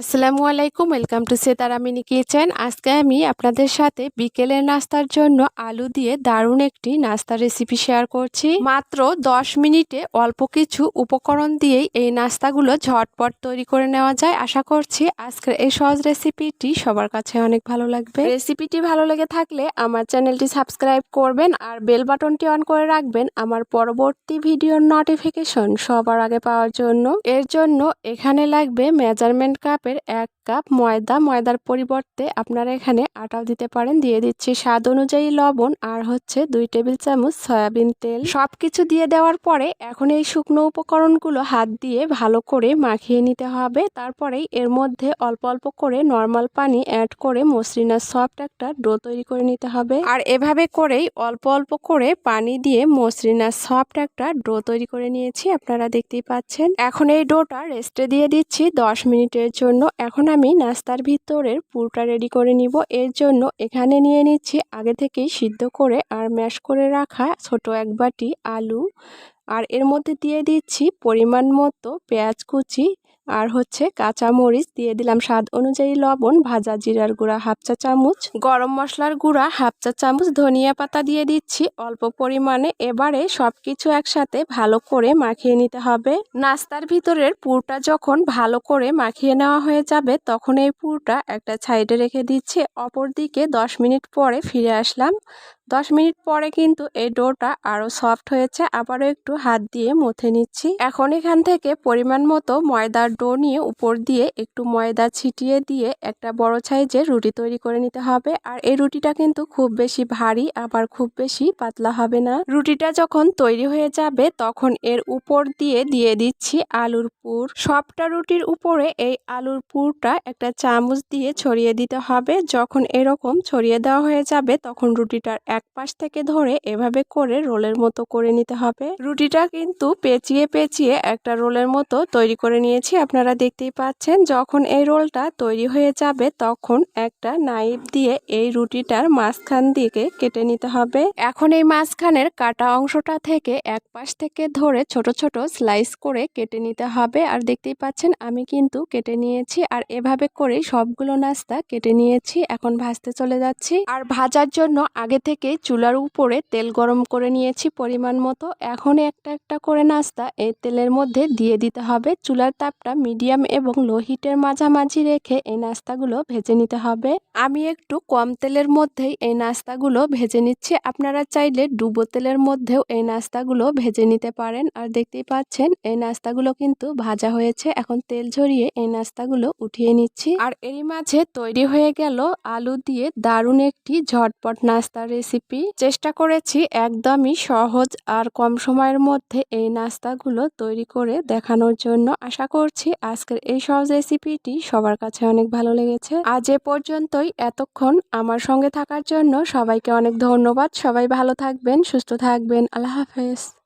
আসসালামু আলাইকুম, welcome to Setara mini kitchen. আজকে আমি আপনাদের সাথে বিকেলের নাস্তার জন্য আলু দিয়ে দারুণ একটি নাস্তার রেসিপি শেয়ার করছি। মাত্র 10 মিনিটে অল্প কিছু উপকরণ দিয়েই এই নাস্তাগুলো ঝটপট তৈরি করে নেওয়া যায়। আশা করছি আজকের এই সহজ রেসিপিটি সবার কাছে অনেক ভালো লাগবে। রেসিপিটি ভালো লেগে থাকলে আমার চ্যানেলটি সাবস্ক্রাইব করবেন আর বেল বাটনটি অন করে রাখবেন আমার পরবর্তী ভিডিওর নোটিফিকেশন সবার আগে পাওয়ার জন্য। এর জন্য এখানে লাগবে মেজারমেন্ট কাপ কাপের এক কাপ ময়দা, ময়দার পরিবর্তে আপনারা এখানে আটাও দিতে পারেন। দিয়ে দিচ্ছি স্বাদ অনুযায়ী লবণ আর হচ্ছে দুই টেবিল চামচ সয়াবিন তেল। সব কিছু দিয়ে দেওয়ার পরে এখন এই শুকনো উপকরণগুলো হাত দিয়ে ভালো করে মাখিয়ে নিতে হবে। তারপরেই এর মধ্যে অল্প অল্প করে নর্মাল পানি অ্যাড করে মসৃণার সফট একটা ডো তৈরি করে নিতে হবে। আর এভাবে করেই অল্প অল্প করে পানি দিয়ে মসৃণার সফট একটা ডো তৈরি করে নিয়েছি। আপনারা দেখতেই পাচ্ছেন। এখন এই ডোটা রেস্টে দিয়ে দিচ্ছি দশ মিনিটের জন্য। এখন আমি নাস্তার ভিতরের পুরটা রেডি করে নিব। এর জন্য এখানে নিয়ে নিচ্ছি আগে থেকেই সিদ্ধ করে আর ম্যাশ করে রাখা ছোট এক বাটি আলু। আর এর মধ্যে দিয়ে দিচ্ছি পরিমাণ মতো পেঁয়াজ কুচি আর হচ্ছে কাঁচা মরিচ দিয়ে দিলাম স্বাদ অনুযায়ী লবণ, ভাজা জিরার গুঁড়া হাফ চা চামচ, গরম মশলার গুঁড়া হাফ চা চামচ, ধনিয়া পাতা দিয়ে দিচ্ছি অল্প পরিমাণে। এবারে সব কিছু একসাথে ভালো করে মাখিয়ে নিতে হবে। নাস্তার ভিতরের পুরটা যখন ভালো করে মাখিয়ে নেওয়া হয়ে যাবে, তখন এই পুরটা একটা সাইডে রেখে দিচ্ছি। অপর দিকে দশ মিনিট পরে ফিরে আসলাম। দশ মিনিট পরে কিন্তু এই ডোটা আরও সফট হয়েছে, আবারও একটু হাত দিয়ে মুথে নিচ্ছি। এখন এখান থেকে পরিমাণ মতো ময়দার ডো নিয়ে উপর দিয়ে একটু ময়দা ছিটিয়ে দিয়ে একটা বড় সাইজের রুটি তৈরি করে নিতে হবে। আর এই রুটিটা কিন্তু খুব বেশি ভারী, আবার খুব বেশি পাতলা হবে না। রুটিটা যখন তৈরি হয়ে যাবে, তখন এর উপর দিয়ে দিয়ে দিচ্ছি আলুর পুর। সবটা রুটির উপরে এই আলুর পুরটা একটা চামচ দিয়ে ছড়িয়ে দিতে হবে। যখন এরকম ছড়িয়ে দেওয়া হয়ে যাবে, তখন রুটিটার এক পাশ থেকে ধরে এভাবে করে রোলের মতো করে নিতে হবে। রুটিটা কিন্তু পেঁচিয়ে পেঁচিয়ে একটা রোলের মতো তৈরি করে নিয়েছি, আপনারা দেখতেই পাচ্ছেন। যখন এই রোলটা তৈরি হয়ে যাবে, তখন একটা নাইফ দিয়ে এই রুটিটার মাঝখান দিকে কেটে নিতে হবে। এখন এই মাঝখানের কাটা অংশটা থেকে এক পাশ থেকে ধরে ছোট ছোট স্লাইস করে কেটে নিতে হবে। আর দেখতেই পাচ্ছেন, আমি কিন্তু কেটে নিয়েছি আর এভাবে করেই সবগুলো নাস্তা কেটে নিয়েছি। এখন ভাজতে চলে যাচ্ছি। আর ভাজার জন্য আগে থেকে থেকে চুলার উপরে তেল গরম করে নিয়েছি পরিমাণ মতো। এখন একটা একটা করে নাস্তা এই তেলের মধ্যে দিয়ে দিতে হবে। চুলার তাপটা মিডিয়াম এবং লো হিটের মাঝামাঝি রেখে এই নাস্তাগুলো ভেজে নিতে হবে। আমি একটু কম তেলের মধ্যেই এই নাস্তাগুলো ভেজে নিচ্ছি। আপনারা চাইলে ডুবো তেলের মধ্যেও এই নাস্তাগুলো ভেজে নিতে পারেন। আর দেখতেই পাচ্ছেন, এই নাস্তাগুলো কিন্তু ভাজা হয়েছে। এখন তেল ঝরিয়ে এই নাস্তাগুলো উঠিয়ে নিচ্ছি। আর এরই মাঝে তৈরি হয়ে গেল আলু দিয়ে দারুণ একটি ঝটপট নাস্তার রেসিপি রেসিপি। চেষ্টা করেছি একদমই সহজ আর কম সময়ের মধ্যে এই নাস্তাগুলো তৈরি করে দেখানোর জন্য। আশা করছি আজকের এই সহজ রেসিপিটি সবার কাছে অনেক ভালো লেগেছে। আজ এ পর্যন্তই। এতক্ষণ আমার সঙ্গে থাকার জন্য সবাইকে অনেক ধন্যবাদ। সবাই ভালো থাকবেন, সুস্থ থাকবেন। আল্লাহ হাফেজ।